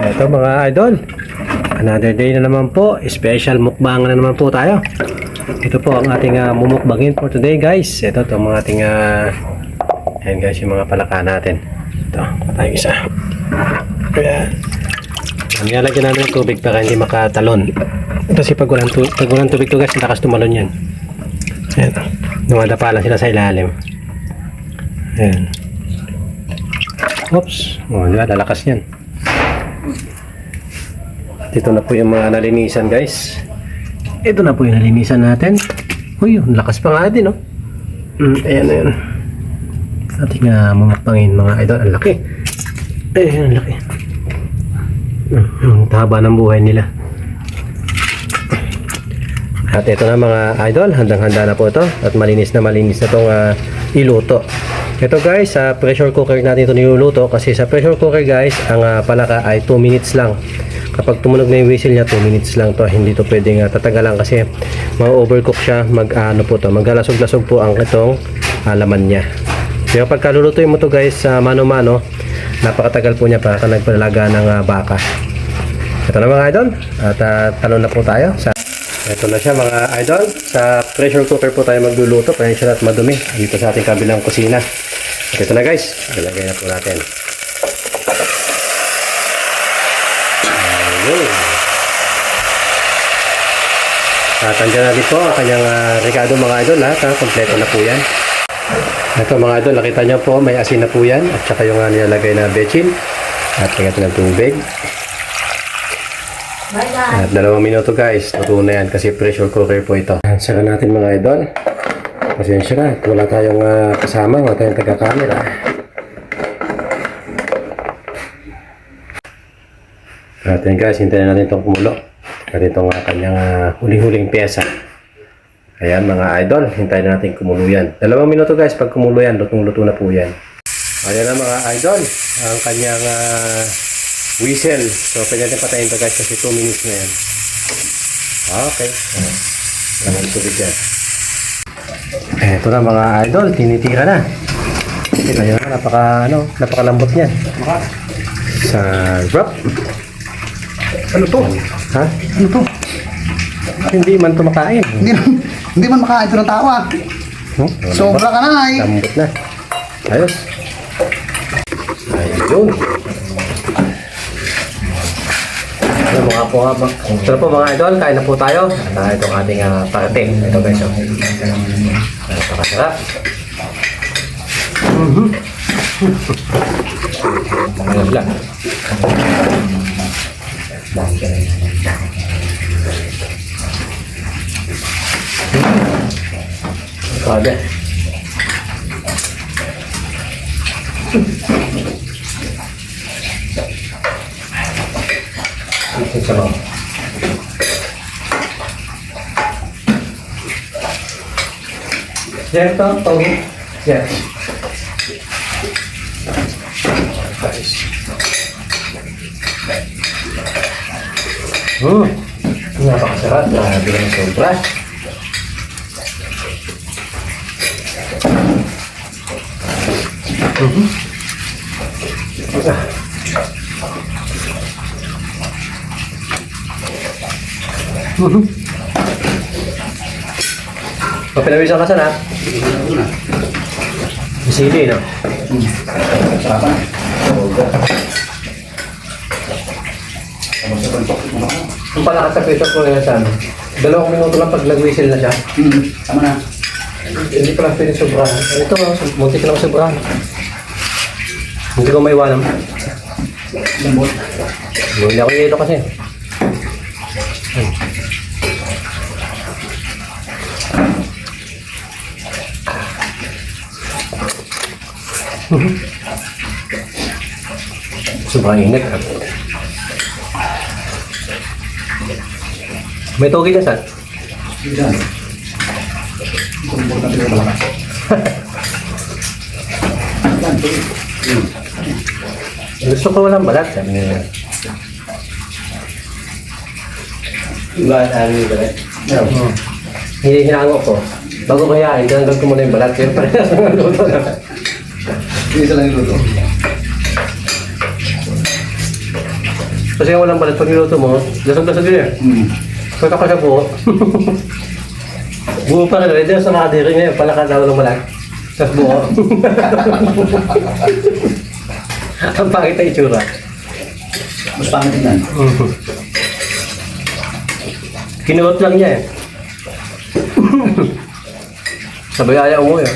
Ito mga idol. Another day na naman po. Special mukbang na naman po tayo. Ito po ang ating uh, mumukbangin for today guys. Ito to mga ating uh, ayan guys yung mga palaka natin. Ito, patay isa. Ayan. Nilalagyan natin ng tubig para hindi makatalon. Kasi pag walang, tu- pag walang tubig to guys, lakas tumalon yan. Ayan. Dumadapa lang sila sa ilalim. Ayan. Oops. O, di ba? Lalakas yan. Dito na po yung mga nalinisan guys. Ito na po yung nalinisan natin. Uy, ang lakas pa nga din, no? Mm, ayan, ayan. Ating uh, mamapangin mga idol. Ang laki. Ayan, ang laki. Mm, Ang taba ng buhay nila. At ito na mga idol, handang-handa na po ito at malinis na malinis na itong ah, iluto. Ito guys, sa pressure cooker natin ito niluluto kasi sa pressure cooker guys, ang ah, palaka ay 2 minutes lang. Kapag tumunog na yung whistle niya, 2 minutes lang to. Hindi to pwedeng uh, tatagalan kasi ma-overcook siya, mag ano po to, maglalasog-lasog po ang itong ah, laman niya. Pero pagka lulutuin mo to guys sa mano-mano, napakatagal po niya para ka nagpalaga ng ah, baka. Ito na mga idol, at uh, talon na po tayo sa ito na siya mga idol. Sa pressure cooker po tayo magluluto. Kaya siya at madumi. Dito sa ating kabilang kusina. Ito na guys. Ilagay na po natin. Ayun. At andyan na po ang kanyang uh, Ricardo mga idol. Ha? Ha? Kompleto na po yan. Ito mga idol. Nakita niyo po may asin na po yan. At saka yung uh, nilalagay na bechin. At tingnan ng tubig. At dalawang minuto guys, luto na yan kasi pressure cooker po ito. Saka natin mga idol. Pasensya na, wala tayong ah, kasama, wala tayong taga-camera. At yan guys, hintayin natin itong kumulo. At itong ah, kanyang ah, huling-huling pyesa. Ayan mga idol, hintayin natin kumulo yan. Dalawang minuto guys, pag kumulo yan, lutong-luto na po yan. Ayan na mga idol, ang kanyang ah, whistle. So, pwede natin patayin ito guys kasi 2 minutes na yan. Okay. Naman tubig yan. Eto na mga idol, tinitira na. Yun, napaka, ano, napakalambot niya. Sarap. Ano to? Ha? Ano to? Hindi man ito makain. Hindi, hindi man makain ito ng tao ah. Hmm? Sobra ka na eh. Lambot na. Ayos. Ayun. Ano mga po nga ba? Ito po mga idol, kain na po tayo. At uh, itong ating uh, parating. Ito guys. Oh. Napakasarap. Mhm. Ano sila? Kada. Ito sa mga. Yan ito, tawag. Yan. Guys. Hmm. Napakasarap. Grabe ng sobra. Papinawisan ka sana. Sili, no? Sarap Yung pala sa peso ko ngayon saan. Dalawang minuto lang pag nag-whistle na siya. Hmm, tama na. Hindi lang pwede sobrahan. Ito, munti ko lang sobrahan. Hindi ko may iwanan. Lambot. Hindi ako yelo kasi. Sobrang init. May togi ka saan? Diyan. Importante ng malakas. Yan. Hmm. Gusto ko walang balat. Sabi nila. Iba ang ano ba? Hmm. Hindi hinango ko. Bago ko yain, tinanggal ko muna yung balat. Pero parehas ng luto na. Hindi isa lang yung luto. Kasi walang balat pag niluto mo, lasag-lasag yun eh. Hmm. Pagka buo. buo pa rin. Ito sa nakadiri ngayon, palakadaw ng balat. Tapos buo. Ang pangit na itsura. Mas pangit tingnan. Kinuot lang niya eh. Sabay ayaw mo eh.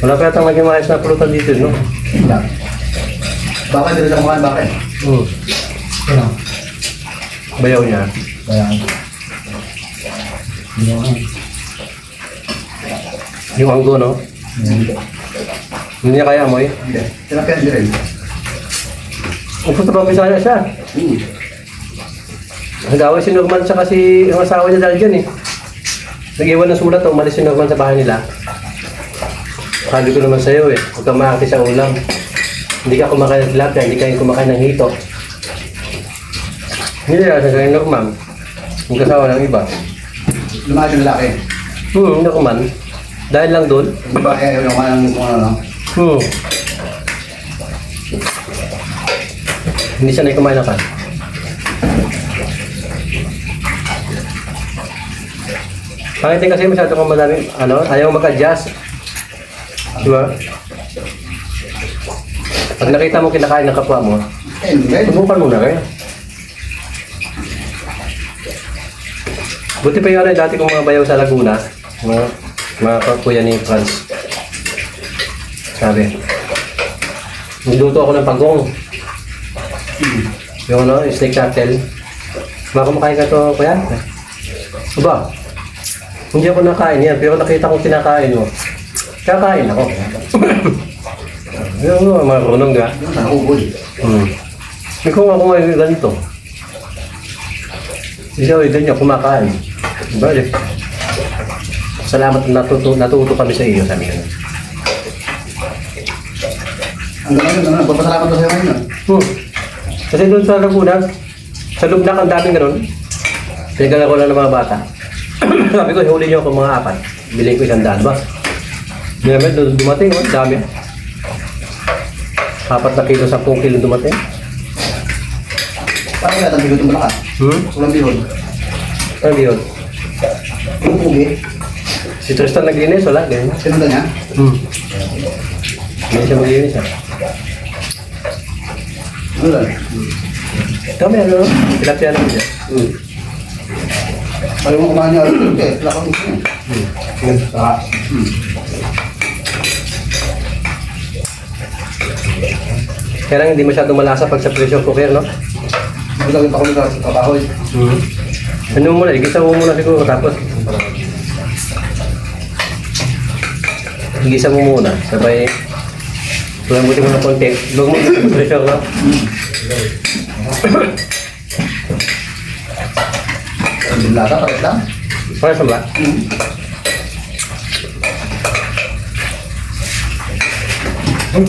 Wala pa yata naging maayos na pulutan dito, no? Wala. Bakit dito sa kumain? Bakit? Hmm. Bayaw niya. Kaya... Yung anggo, no? Hindi. Hindi niya kaya mo eh. Hindi. Tinapian din rin. Ang gusto pa bisaya siya. Hmm. Ang gawin si Norman sa kasi ang asawa niya dahil dyan eh. Nag-iwan ng sulat, umalis si Norman sa bahay nila. Sabi ko naman sa'yo eh, huwag kang maakti sa ulam. Hindi ka kumakain ng tilapia, hindi ka kumakain ng hito. Hindi na sa kanya Norman. Yung kasawa ng iba. Lumayas yung lalaki. Hmm, Norman. Dahil lang doon. Di ba eh, yung kumain ng kung ano, no? Hmm. Hindi siya na kumain ng kan. Pangit din kasi masyado kang madami, ano, ayaw mag-adjust. Di ba? Pag nakita mo kinakain ng kapwa mo, Eh, subukan mo na kaya. Buti pa yung ano, dati kong mga bayaw sa Laguna, mga, mga kuya ni Franz. Sabi, nagluto ako ng pagong. Yung ano, snake cocktail. Mga kumakain ka to, kuya? Aba, hindi ako nakain yan, pero nakita kong kinakain mo. Kakain ako. yung mga marunong ka. Yung sa ubod. Hmm. Ikaw nga kumain ganito. Ikaw eh, ganyan, kumakain. Balik. Salamat na natuto, natuto kami sa iyo, sabi ko. Ang gano'n ano, papasalamat ko ngayon. ah. Hmm. Kasi doon sa Laguna, sa Lubnak ang daming ganun. Pinagala ko lang ng mga bata. sabi ko, huli niyo ako mga apat. Bilhin ko isang daan ba? Ngayon, dumating, oh, dami. Apat na kilo, 10 kilo dumating. Paano kaya itang bigot yung malakas? Hmm? Walang bihon. Ano yun? Yung pugi, Si Tristan naglinis, wala, ganyan. sinundan niya. Hmm. Hindi siya maglinis ah. Ano lang? Kami ano, tilapia naman siya. Hmm. Ayaw mo kumain niya, ano, eh, wala kang gusto niya. Hmm. Saka, hmm. Kaya lang hindi masyado malasa pag sa pressure cooker, no? Magdagdag ako nito sa kahoy. Hmm. Ano mo muna, igisa mo muna siguro tapos. Igisa mo muna, sabay Lambutin mo na konti. Huwag mo sa pressure, no? Ang binlata, palit lang. Para sa ba? Hmm.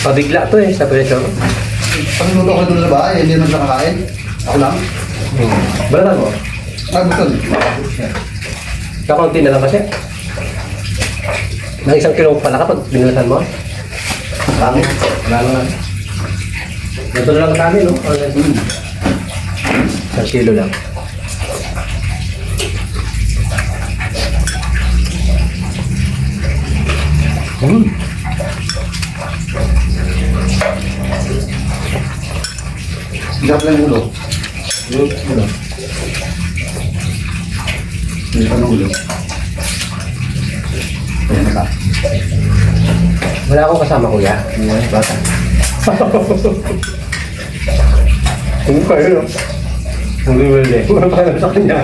Pabigla to eh, sa pressure. Pag niluto ko doon sa bahay, hindi naman siya kakain. Ako lang. Hmm. Balatan mo. Ay, bukod. Kakaunti na lang kasi. Nang isang kilo pala kapag binulatan mo. Pangit. Wala naman. Ito na lang kami, no? Hmm. Isang kilo lang. Hmm. Hirap lang ulo. Hmm. Ulo. Hindi pa ng ulo. Kaya naka. Wala akong kasama kuya. Ngayon, bata. Hindi pa yun, no? Hindi wala eh. Paano sa kanya?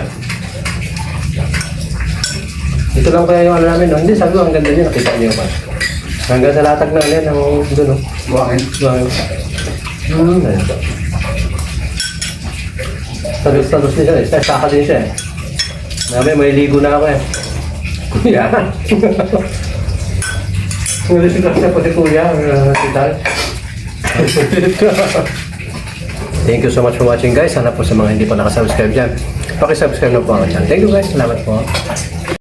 Ito lang kaya yung ano namin, no? Hindi, sabi ko, ang ganda niya, nakita niyo pa. Hanggang sa latag na ulit, ang doon, no? Buwangin. Bakit? Hmm, ayun. Talos-talos din siya eh. Saka din siya eh. Nabi, may ligo na ako eh. Kuya. Ngayon ka siya po si Kuya. uh, Si Tal. Thank you so much for watching guys. Sana po sa mga hindi pa nakasubscribe dyan. Pakisubscribe na po ako dyan. Thank you guys. Salamat po.